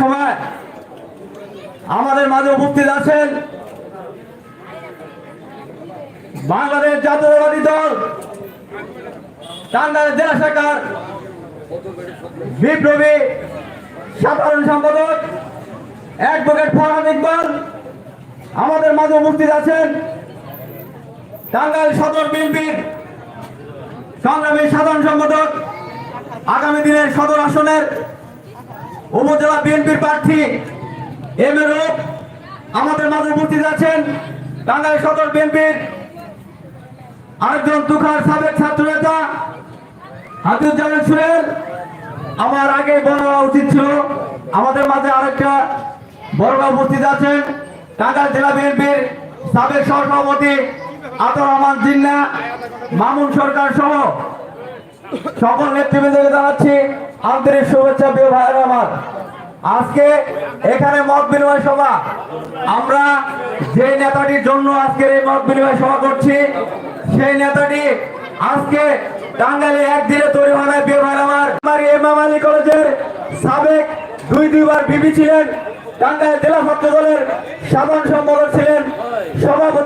সময় আমাদের মাঝে উপস্থিত আছেন বাংলাদেশ জাতীয়তাবাদী দল, টাঙ্গাইল জেলা শাখার বিপ্লবী সাধারণ সম্পাদক, অ্যাডভোকেট ফরহাদ ইকবাল। আমাদের মাঝে উপস্থিত আছেন টাঙ্গাইল সদর বিএনপির সংগ্রামী সাধারণ সম্পাদক, আগামী দিনের সদর আসনের উপজেলা বিএনপির প্রার্থী এম এ রূপ আমাদের মাঝে উপস্থিত আছেন টাঙ্গাইল সদর বিএনপির আরেকজন তুখার সাবেক ছাত্র নেতা হাতিউজ্জামান সুরেল আমার আগে বড়রা উচিত ছিল। আমাদের মাঝে আরেকটা বড়রা উপস্থিত আছেন টাঙ্গাইল জেলা বিএনপির সাবেক সহসভাপতি আতর রহমান জিন্না, মামুন সরকার সহ সকল নেতৃবৃন্দকে জানাচ্ছি। আন্তরিক শুভেচ্ছা, প্রিয় ভাইয়েরা আমার। আজকে এখানে মত বিনিময় সভা। আমরা যে নেতাটির জন্য আজকের এই মত বিনিময় সভা করছি, সেই নেতাটি আজকে টাঙ্গাইলে একদিনে তৈরি হয় না প্রিয় ভাইয়েরা আমার। আমার ইমাম আলী কলেজের সাবেক দুই, দুইবার বিবি ছিলেন। টাঙ্গাইল জেলা ছাত্র দলের সাধারণ সম্পাদক ছিলেন। সভাপতি